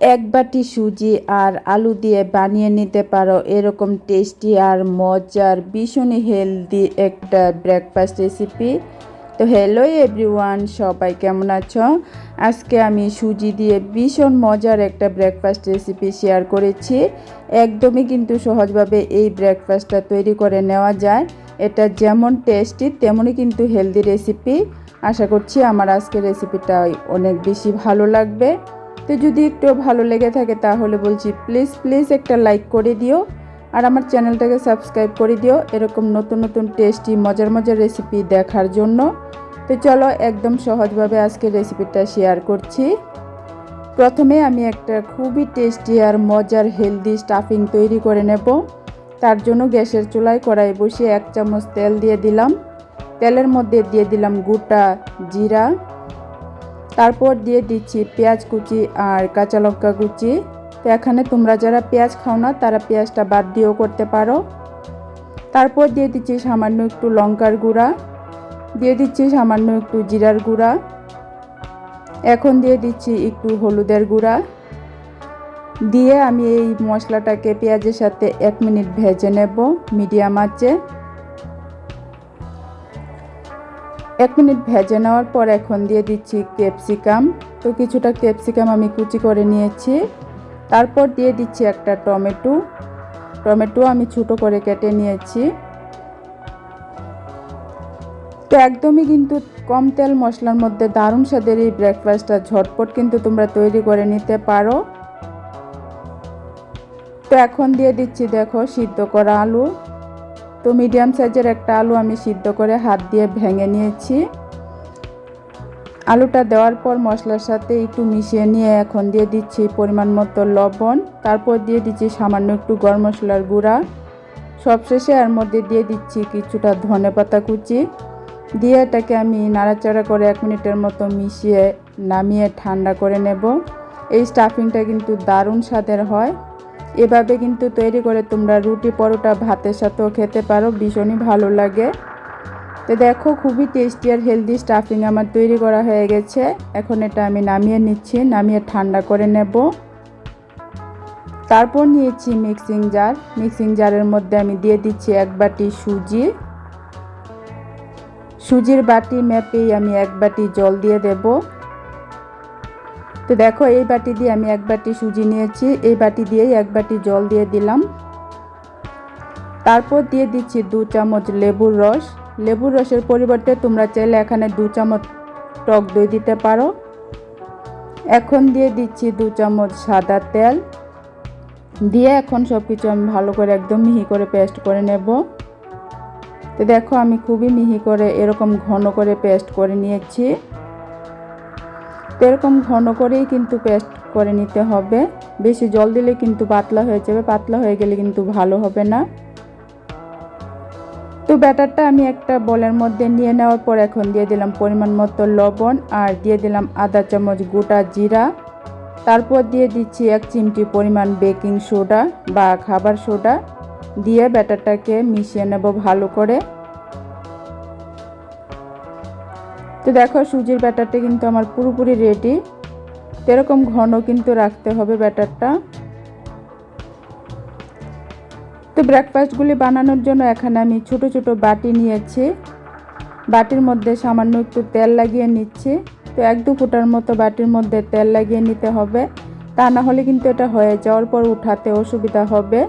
এক বাটি সুজি আর আলু দিয়ে বানিয়ে নিতে পারো। এরকম টেস্টি আর মজার ভীষণই হেলদি একটা ব্রেকফাস্ট রেসিপি তো হ্যালো এভরিওয়ান সবাই কেমন আছো? আজকে আমি সুজি দিয়ে ভীষণ মজার একটা ব্রেকফাস্ট রেসিপি শেয়ার করেছি। একদমই কিন্তু সহজভাবে এই ব্রেকফাস্টটা তৈরি করে নেওয়া যায়। এটা যেমন টেস্টি তেমনই কিন্তু হেলদি রেসিপি আশা করছি আমার আজকের রেসিপিটা অনেক বেশি ভালো লাগবে। তো যদি একটু ভালো লেগে থাকে তাহলে বলছি প্লিজ প্লিজ একটা লাইক করে দিও। আর আমার চ্যানেলটাকে সাবস্ক্রাইব করে দিও এরকম নতুন নতুন টেস্টি মজার মজার রেসিপি দেখার জন্য। তো চলো একদম সহজভাবে আজকে রেসিপিটা শেয়ার করছি। প্রথমে আমি একটা খুবই টেস্টি আর মজার হেলদি স্টাফিং তৈরি করে নেব। তার জন্য গ্যাসের চুলায় কড়াই বসিয়ে এক চামচ তেল দিয়ে দিলাম। তেলের মধ্যে দিয়ে দিলাম গোটা জিরা। তারপর দিয়ে দিচ্ছি পেঁয়াজ কুচি আর কাঁচা লঙ্কা কুচি। তো এখানে তোমরা যারা পেঁয়াজ খাও না, তারা পেঁয়াজটা বাদ দিয়েও করতে পারো। তারপর দিয়ে দিচ্ছি সামান্য একটু লঙ্কার গুঁড়া। দিয়ে দিচ্ছি সামান্য একটু জিরার গুঁড়া। এখন দিয়ে দিচ্ছি একটু হলুদের গুঁড়া। দিয়ে আমি এই মশলাটাকে পেঁয়াজের সাথে এক মিনিট ভেজে নেব মিডিয়াম আঁচে। এক মিনিট ভেজে নেওয়ার পর এখন দিয়ে দিচ্ছি ক্যাপসিকাম। তো কিছুটা ক্যাপসিকাম আমি কুচি করে নিয়েছি। তারপর দিয়ে দিচ্ছি একটা টমেটো। টমেটো আমি ছোটো করে কেটে নিয়েছি। তো একদমই কিন্তু কম তেল মশলার মধ্যে দারুণ স্বাদের এই ব্রেকফাস্টটা ঝটপট কিন্তু তোমরা তৈরি করে নিতে পারো। তো এখন দিয়ে দিচ্ছি দেখো সিদ্ধ করা আলু। তো মিডিয়াম সাইজের একটা আলু আমি সিদ্ধ করে হাত দিয়ে ভেঙে নিয়েছি। আলুটা দেওয়ার পর মশলার সাথে একটু মিশিয়ে নিয়ে এখন দিয়ে দিচ্ছি পরিমাণ মতো লবণ, তারপর দিয়ে দিচ্ছি সামান্য একটু গরম মশলার গুঁড়া। সবশেষে এর মধ্যে দিয়ে দিচ্ছি কিছুটা ধনে পাতা কুচি। দিয়ে এটাকে আমি নাড়াচাড়া করে এক মিনিটের মতো মিশিয়ে নামিয়ে ঠান্ডা করে নেব। এই স্টাফিংটা কিন্তু দারুণ স্বাদের হয়। এভাবে কিন্তু তৈরি করে তোমরা রুটি পরোটা ভাতের সাথেও খেতে পারো, ভীষণই ভালো লাগে। তো দেখো, খুবই টেস্টি আর হেলদি স্টাফিং আমার তৈরি করা হয়ে গেছে। এখন এটা আমি নামিয়ে নিচ্ছি, নামিয়ে ঠান্ডা করে নেব। তারপর নিয়েছি মিক্সিং জার মিক্সিং জারের মধ্যে আমি দিয়ে দিচ্ছি এক বাটি সুজি। সুজির বাটি মেপেই আমি এক বাটি জল দিয়ে দেব। তো দেখো, এই বাটি দিয়ে আমি এক বাটি সুজি নিয়েছি। এই বাটি দিয়েই এক বাটি জল দিয়ে দিলাম। তারপর দিয়ে দিচ্ছি দু চামচ লেবুর রস। লেবুর রসের পরিবর্তে তোমরা চাইলে এখানে দু চামচ টক দই দিতে পারো। এখন দিয়ে দিচ্ছি দু চামচ সাদা তেল। দিয়ে এখন সব কিছু আমি ভালো করে একদম মিহি করে পেস্ট করে নেব। তো দেখো, আমি খুবই মিহি করে এরকম ঘন করে পেস্ট করে নিয়েছি। তো এরকম ঘন করেই কিন্তু পেস্ট করে নিতে হবে। বেশি জল দিলে কিন্তু পাতলা হয়ে যাবে, পাতলা হয়ে গেলে কিন্তু ভালো হবে না। তো ব্যাটারটা আমি একটা বলের মধ্যে নিয়ে নেওয়ার পর এখন দিয়ে দিলাম পরিমাণ মতো লবণ আর দিয়ে দিলাম আধা চামচ গোটা জিরা। তারপর দিয়ে দিচ্ছি এক চিমটি পরিমাণ বেকিং সোডা বা খাবার সোডা। দিয়ে ব্যাটারটাকে মিশিয়ে নেব ভালো করে। তো দেখো, সুজির ব্যাটারটা কিন্তু আমার পুরোপুরি রেডি এরকম ঘন কিন্তু রাখতে হবে ব্যাটারটা। তো ব্রেকফাস্টগুলি বানানোর জন্য এখানে আমি ছোট ছোট বাটি নিয়েছি। বাটির মধ্যে সামান্য একটু তেল লাগিয়ে নিচ্ছি। তো এক দু ফুটার মতো বাটির মধ্যে তেল লাগিয়ে নিতে হবে। তা না হলে কিন্তু এটা হয়ে যাওয়ার পর উঠাতে অসুবিধা হবে।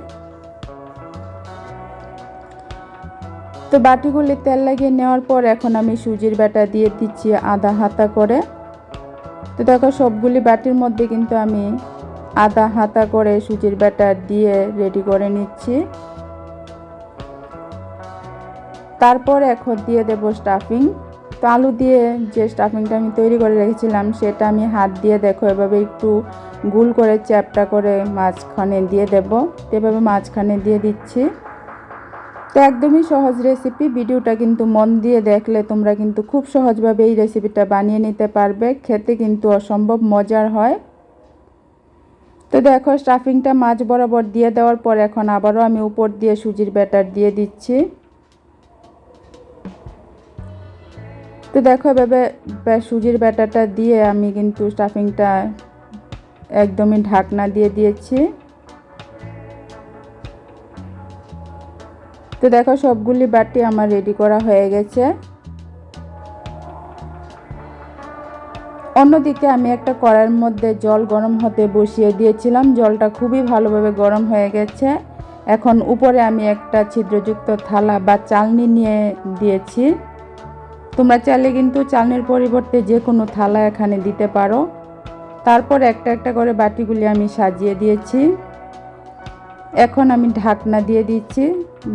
তো বাটিগুলি তেল লাগিয়ে নেওয়ার পর এখন আমি সুজির ব্যাটা দিয়ে দিচ্ছি আধা হাতা করে। তো দেখো সবগুলি বাটির মধ্যে কিন্তু আমি আধা হাতা করে সুজির ব্যাটার দিয়ে রেডি করে নিচ্ছি। তারপর এখন দিয়ে দেব স্টাফিং তো আলু দিয়ে যে স্টাফিংটা আমি তৈরি করে রেখেছিলাম সেটা আমি হাত দিয়ে দেখো এভাবে একটু গুল করে চ্যাপটা করে মাঝখানে দিয়ে দেব। এভাবে মাঝখানে দিয়ে দিচ্ছি। তো একদমই সহজ রেসিপি ভিডিওটা কিন্তু মন দিয়ে দেখলে তোমরা কিন্তু খুব সহজভাবে এই রেসিপিটা বানিয়ে নিতে পারবে। খেতে কিন্তু অসম্ভব মজার হয়। তো দেখো স্টাফিংটা মাছ বরাবর দিয়ে দেওয়ার পর এখন আবারও আমি উপর দিয়ে সুজির ব্যাটার দিয়ে দিচ্ছি। তো দেখো, এভাবে সুজির ব্যাটারটা দিয়ে আমি কিন্তু স্টাফিংটা একদমই ঢাকনা দিয়ে দিয়েছি। তো দেখো সবগুলি বাটি আমার রেডি করা হয়ে গেছে। অন্যদিকে আমি একটা কড়াইয়ের মধ্যে জল গরম হতে বসিয়ে দিয়েছিলাম। জলটা খুবই ভালোভাবে গরম হয়ে গেছে। এখন উপরে আমি একটা ছিদ্রযুক্ত থালা বা চালনি নিয়ে দিয়েছি। তোমরা চাইলে কিন্তু চালনির পরিবর্তে যে কোনো থালা এখানে দিতে পারো। তারপর একটা একটা করে বাটিগুলি আমি সাজিয়ে দিয়েছি। এখন আমি ঢাকনা দিয়ে দিচ্ছি।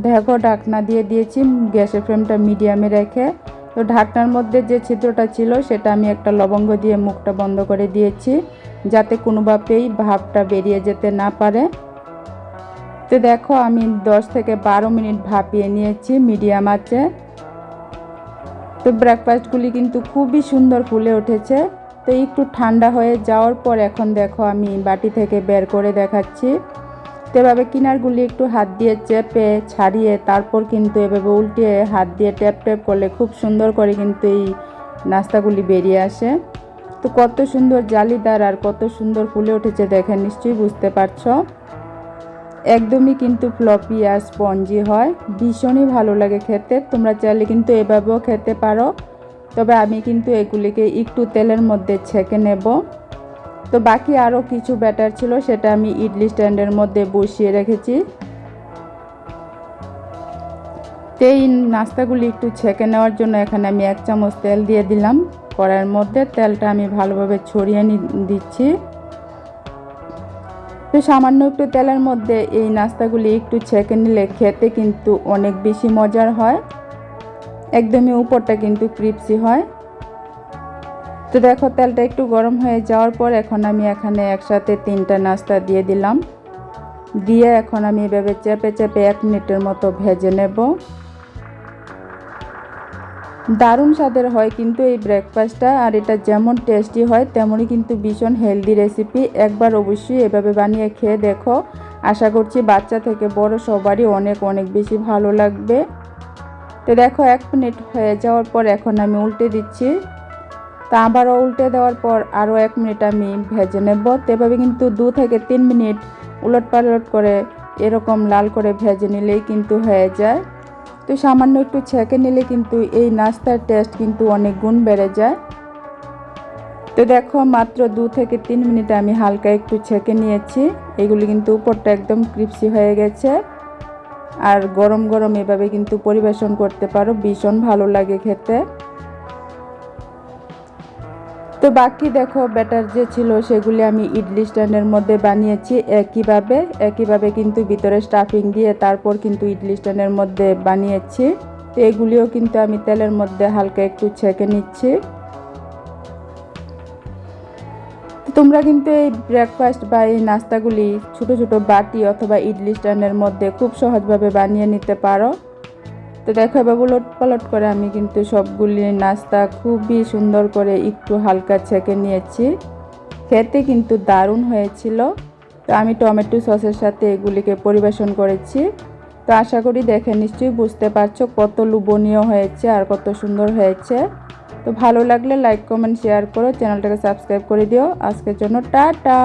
দেখো ঢাকনা দিয়ে দিয়েছি, গ্যাসের ফ্লেমটা মিডিয়ামে রেখে। তো ঢাকনার মধ্যে যে ছিদ্রটা ছিল, সেটা আমি একটা লবঙ্গ দিয়ে মুখটা বন্ধ করে দিয়েছি, যাতে কোনোভাবেই ভাবটা বেরিয়ে যেতে না পারে। তো দেখো আমি 10 থেকে বারো মিনিট ভাপিয়ে নিয়েছি মিডিয়াম আছে তো ব্রেকফাস্টগুলি কিন্তু খুবই সুন্দর ফুলে উঠেছে। তো একটু ঠান্ডা হয়ে যাওয়ার পর এখন দেখো আমি বাটি থেকে বের করে দেখাচ্ছি। এভাবে কিনারগুলি একটু হাত দিয়ে চেপে ছাড়িয়ে তারপর কিন্তু এভাবে উল্টিয়ে হাত দিয়ে ট্যাপ ট্যাপ করলে খুব সুন্দর করে কিন্তু এই নাস্তাগুলি বেরিয়ে আসে। তো কত সুন্দর জালিদার আর কত সুন্দর ফুলে উঠেছে দেখে নিশ্চয়ই বুঝতে পারছ? একদমই কিন্তু ফ্লপি আর স্পঞ্জি হয়, ভীষণই ভালো লাগে খেতে, তোমরা চাইলে কিন্তু এভাবেও খেতে পারো। তবে আমি কিন্তু এগুলিকে একটু তেলের মধ্যে ছেঁকে নেব। তো বাকি আরও কিছু ব্যাটার ছিল, সেটা আমি ইডলি স্ট্যান্ডের মধ্যে বসিয়ে রেখেছি। তো এই নাস্তাগুলি একটু ছেঁকে নেওয়ার জন্য এখানে আমি এক চামচ তেল দিয়ে দিলাম। কড়াইয়ের মধ্যে তেলটা আমি ভালোভাবে ছড়িয়ে নি, দিচ্ছি। তো সামান্য একটু তেলের মধ্যে এই নাস্তাগুলি একটু ছেঁকে নিলে খেতে কিন্তু অনেক বেশি মজার হয়। একদমই উপরটা কিন্তু ক্রিপসি হয়। তো দেখো, তেলটা একটু গরম হয়ে যাওয়ার পর এখন আমি এখানে একসাথে তিনটা নাস্তা দিয়ে দিলাম। দিয়ে এখন আমি এভাবে চেপে চেপে এক মিনিটের মতো ভেজে নেব। দারুণ স্বাদের হয় কিন্তু এই ব্রেকফাস্টটা আর এটা যেমন টেস্টি হয়, তেমনই কিন্তু ভীষণ হেলদি রেসিপি একবার অবশ্যই এভাবে বানিয়ে খেয়ে দেখো। আশা করছি বাচ্চা থেকে বড় সবারই অনেক অনেক বেশি ভালো লাগবে। তো দেখো, এক মিনিট হয়ে যাওয়ার পর এখন আমি উল্টে দিচ্ছি। তা আবারও উল্টে দেওয়ার পর আরও এক মিনিট আমি ভেজে নেব। তো এভাবে কিন্তু দু থেকে তিন মিনিট উলট পালট করে এরকম লাল করে ভেজে নিলেই কিন্তু হয়ে যায়। তো সামান্য একটু ছেঁকে নিলে কিন্তু এই নাস্তার টেস্ট কিন্তু অনেক গুণ বেড়ে যায়। তো দেখো মাত্র দু থেকে তিন মিনিটে আমি হালকা একটু ছেঁকে নিয়েছি। এগুলি কিন্তু উপরটা একদম ক্রিপসি হয়ে গেছে। আর গরম গরম এভাবে কিন্তু পরিবেশন করতে পারো, ভীষণ ভালো লাগে খেতে। তো বাকি দেখো ব্যাটার যে ছিল সেগুলি আমি ইডলি স্ট্যান্ডের মধ্যে বানিয়েছি। একইভাবে একইভাবে কিন্তু ভিতরে স্টাফিং দিয়ে তারপর কিন্তু ইডলি স্ট্যান্ডের মধ্যে বানিয়েছি। তো এগুলিও কিন্তু আমি তেলের মধ্যে হালকা একটু ছেঁকে নিচ্ছি। তোমরা কিন্তু এই ব্রেকফাস্ট বা এই নাস্তাগুলি ছোট ছোট বাটি অথবা ইডলি স্ট্যান্ডের মধ্যে খুব সহজভাবে বানিয়ে নিতে পারো। তো দেখো, এবার উলট পালট করে আমি কিন্তু সবগুলি নাস্তা খুবই সুন্দর করে একটু হালকা ছেঁকে নিয়েছি। খেতে কিন্তু দারুণ হয়েছিল। তো আমি টমেটো সসের সাথে এগুলিকে পরিবেশন করেছি। তো আশা করি দেখে নিশ্চয়ই বুঝতে পারছ কত লুবনীয় হয়েছে আর কত সুন্দর হয়েছে। তো ভালো লাগলে লাইক কমেন্ট শেয়ার করো। চ্যানেলটাকে সাবস্ক্রাইব করে দিও। আজকের জন্য টাটা!